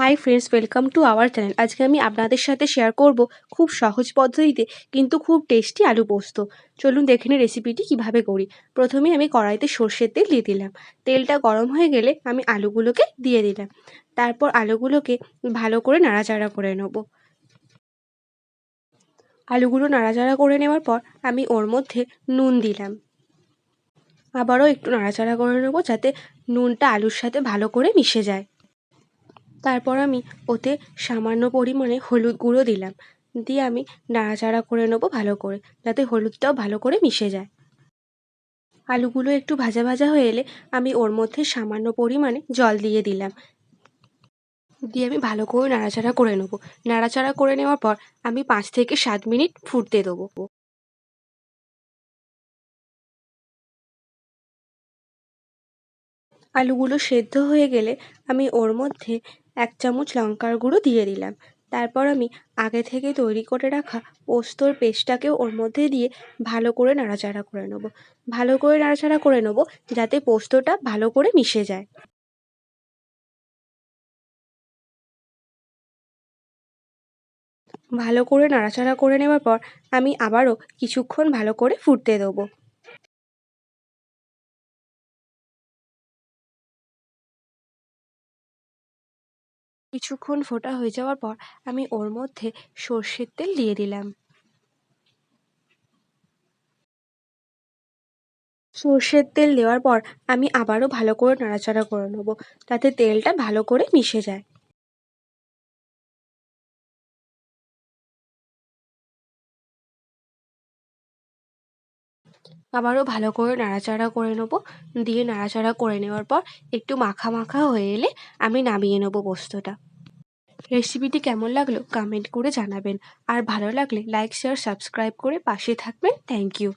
Hi friends welcome to our channel আজকে আমি আপনাদের সাথে শেয়ার করব খুব সহজ পদ্ধতিতে, কিন্তু খুব টেস্টি আলু পোস্ত। চলুন দেখে নিই রেসিপিটি কীভাবে করি। প্রথমে আমি কড়াইতে সর্ষের তেল দিয়ে দিলাম। তেলটা গরম হয়ে গেলে আমি আলুগুলোকে দিয়ে দিলাম। তারপর আলুগুলোকে ভালো করে নাড়াচাড়া করে নেব। আলুগুলো নাড়াচাড়া করে নেওয়ার পর আমি ওর মধ্যে নুন দিলাম। আবারও একটু নাড়াচাড়া করে নেব যাতে নুনটা আলুর সাথে ভালো করে মিশে যায়। তারপর আমি ওতে সামান্য পরিমাণে হলুদ গুঁড়ো দিলাম। দিয়ে আমি নাড়াচাড়া করে নেব ভালো করে, যাতে হলুদটাও ভালো করে মিশে যায়। আলুগুলো একটু ভাজা ভাজা হয়ে এলে আমি ওর মধ্যে সামান্য পরিমাণে জল দিয়ে দিলাম। দিয়ে আমি ভালো করে নাড়াচাড়া করে নেব। নাড়াচাড়া করে নেওয়ার পর আমি পাঁচ থেকে সাত মিনিট ফুটতে দেবো। আলুগুলো সেদ্ধ হয়ে গেলে আমি ওর মধ্যে এক চামচ লঙ্কার গুঁড়ো দিয়ে দিলাম। তারপর আমি আগে থেকে তৈরি করে রাখা পোস্তর পেস্টটাকেও ওর মধ্যে দিয়ে ভালো করে নাড়াচাড়া করে নেব। ভালো করে নাড়াচাড়া করে নেব যাতে পোস্তটা ভালো করে মিশে যায়। ভালো করে নাড়াচাড়া করে নেওয়ার পর আমি আবারও কিছুক্ষণ ভালো করে ফুটতে দেবো। কিছুক্ষণ ফোটা হয়ে যাওয়ার পর আমি ওর মধ্যে সর্ষের তেল দিয়ে দিলাম। সর্ষের তেল দেওয়ার পর আমি আবারও ভালো করে নাড়াচাড়া করে নেব তাতে তেলটা ভালো করে মিশে যায়। আবারও ভালো করে নাড়াচাড়া করে নেব। দিয়ে নাড়াচাড়া করে নেওয়ার পর একটু মাখা মাখা হয়ে এলে আমি নামিয়ে নেব বস্তুটা রেসিপিটি কেমন লাগল কমেন্ট করে জানাবেন। আর ভালো লাগলে লাইক শেয়ার সাবস্ক্রাইব করে পাশে থাকবেন। Thank you